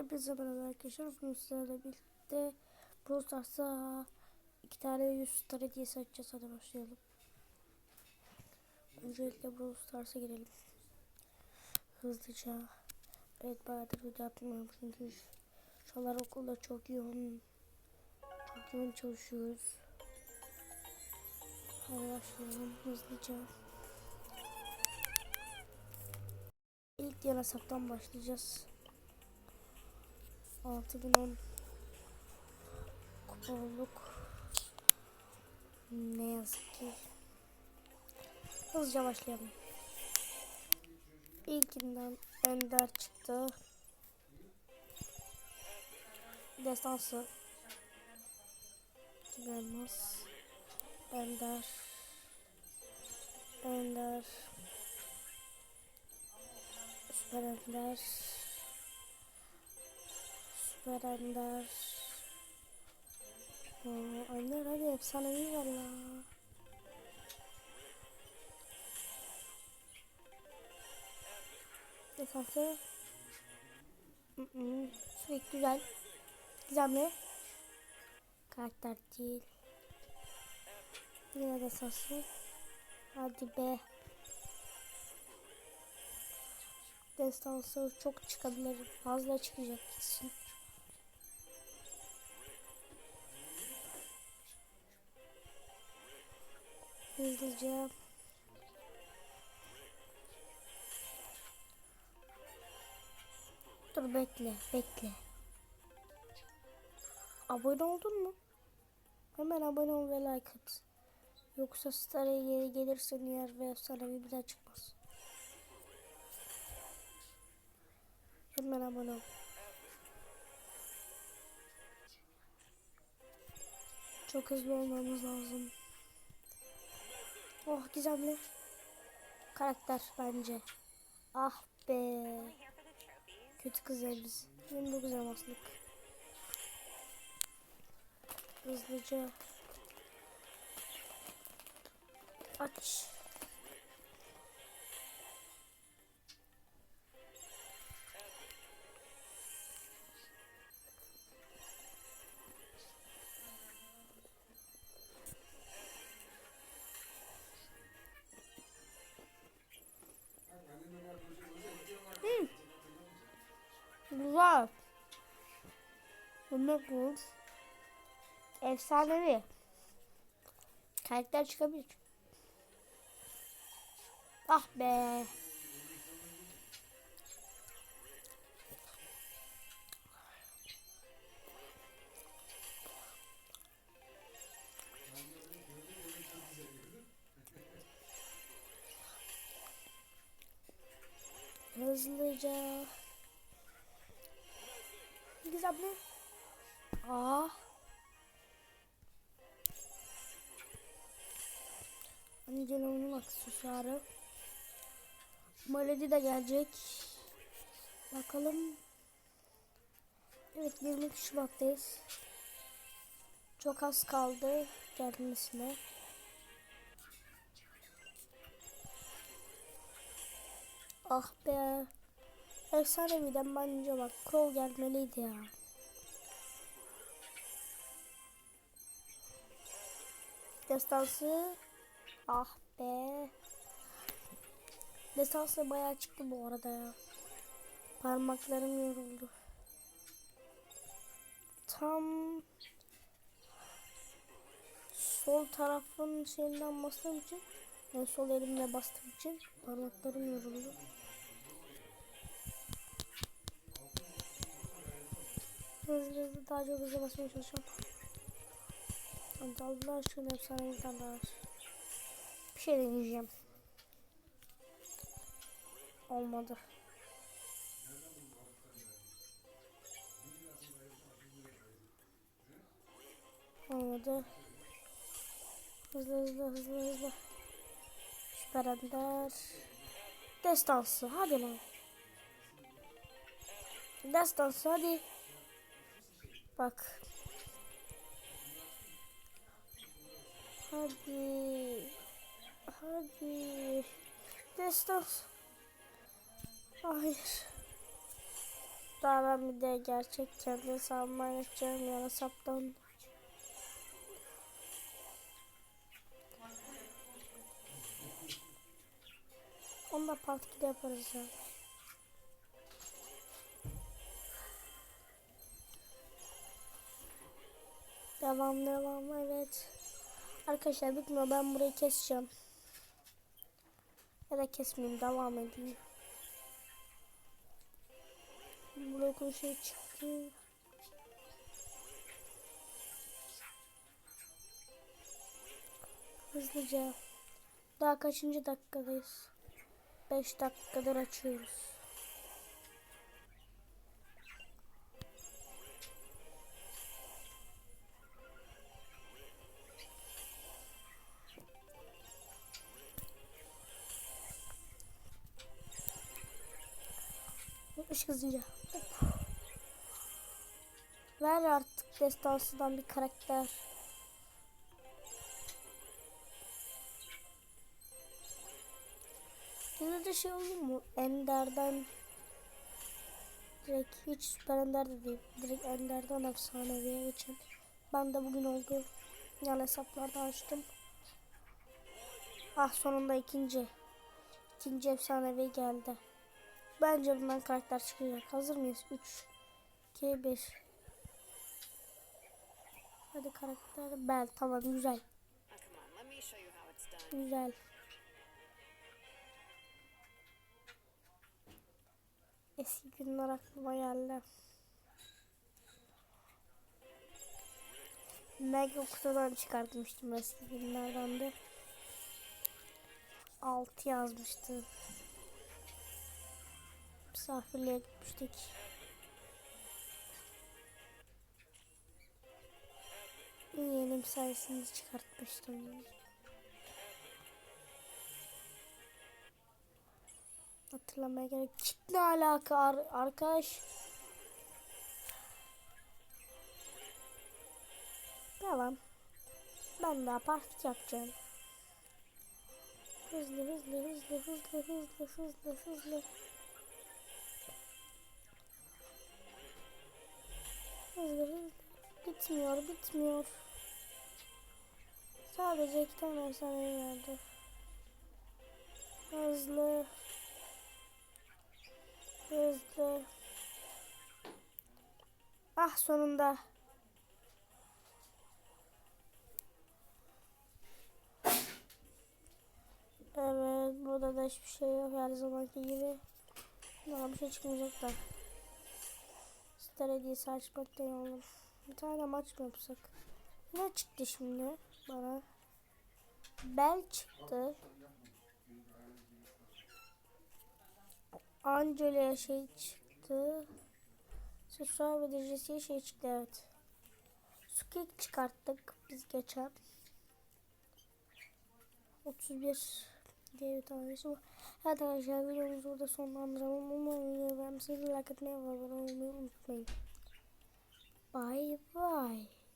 Hepinize merhaba arkadaşlar. Bugün sizlerle birlikte Brawl Stars'a iki tane 100 star hediyesi açacağız. Hadi başlayalım. Öncelikle Brawl Stars'a girelim. Hızlıca. Evet bayağıdır video yapmıyorum çünkü şu anlar okulda çok yoğun. Çok yoğun çalışıyoruz. Hadi başlayalım hızlıca. İlk diğer hesaptan başlayacağız. 6010 kupa olduk. Ne yazık ki. Hızlıca başlayalım. İlkinden Ender çıktı. Destansı. Gelmez. Ender. Ender. Süper Ender. Süper Ender. Oo, Ender hadi efsanevi ver la. Defansı. Sürekli güzel. Gizemli. Karakter değil. Yine defansı. Hadi be. Destansı çok çıkabilir. Fazla çıkacak kesin. Hızlıca. Dur bekle, bekle. Abone oldun mu? Hemen abone ol ve like at. Yoksa Star'a geri gelirsen eğer ve sana bir daha çıkmaz. Hemen abone ol. Çok hızlı olmamız lazım. Oh gizemli. Karakter bence. Ah be. Kötü kız elbis. 29 elmaslık. Hızlıca. Aç. Bunlar bu. Efsanevi. Karakter çıkabilir. Ah be. Hızlıca. Gizemli. Aa. Angelo'nun aksesuarı. Maledi de gelecek. Bakalım. Evet 22 Şubat'tayız. Çok az kaldı gelmesine. Ah be. Efsaneviden bence bak Crow gelmeliydi ya. Destansı. Ah be. Destansı bayağı çıktı bu arada ya. Parmaklarım yoruldu. Tam sol tarafın şeyinden bastığım için yani sol elimle bastığım için parmaklarım yoruldu. Hızlı hızlı daha çok hızlı basmaya çalışıyorum. Hadi Allah aşkına efsane bir. Bir şey deneyeceğim. Olmadı. Olmadı. Hızlı hızlı hızlı hızlı. Süper Ender. Destansı hadi lan. Destansı hadi. Bak. Hadi. Hadi. Destans. Hayır. Daha ben bir de gerçek kendi hesabıma yapacağım ya hesaptan. Onu da part 2'de yaparız ya. Devam devam evet. Arkadaşlar bitmiyor ben burayı keseceğim. Ya da kesmeyeyim devam edeyim. Blokun şey çıktı. Hızlıca. Daha kaçıncı dakikadayız? 5 dakikadır açıyoruz. Yapmış hızlıca. Ver artık destansıdan bir karakter. Yine de şey olur mu? Ender'den direkt hiç süper Ender de değil. Direkt Ender'den efsaneviye geçen. Ben de bugün oldu. Yan hesaplarda açtım. Ah sonunda ikinci. İkinci efsanevi geldi. Bence bundan karakter çıkacak. Hazır mıyız? 3 2 1 Hadi karakter Bel tamam güzel. Güzel. Eski günler aklıma geldi. Mega kutudan çıkartmıştım eski günlerden de. 6 yazmıştı. Misafirliğe gitmiştik. Yeğenim sayesinde çıkartmıştım. Hatırlamaya gerek. Kitle alaka ar- arkadaş. Tamam. Ben daha partik yapacağım. Hızlı hızlı hızlı hızlı hızlı hızlı hızlı. Bitmiyor bitmiyor. Sadece iki tane efsane geldi. Hızlı. Hızlı. Ah sonunda. Evet burada da hiçbir şey yok her zamanki gibi. Bana bir şey çıkmayacak da. Star hediyesi açmak da olur. Bir tane maç mı yapsak? Ne çıktı şimdi bana? Bel çıktı. Angela'ya şey çıktı. Ve derecesiye şey çıktı evet. Sukik çıkarttık biz geçen. 31 diye bir tanesi var. Evet arkadaşlar videomuzu burada sonlandıralım. Umarım videoyu beğenmişsiniz. Like atmayı ve abone olmayı unutmayın. Bye bye.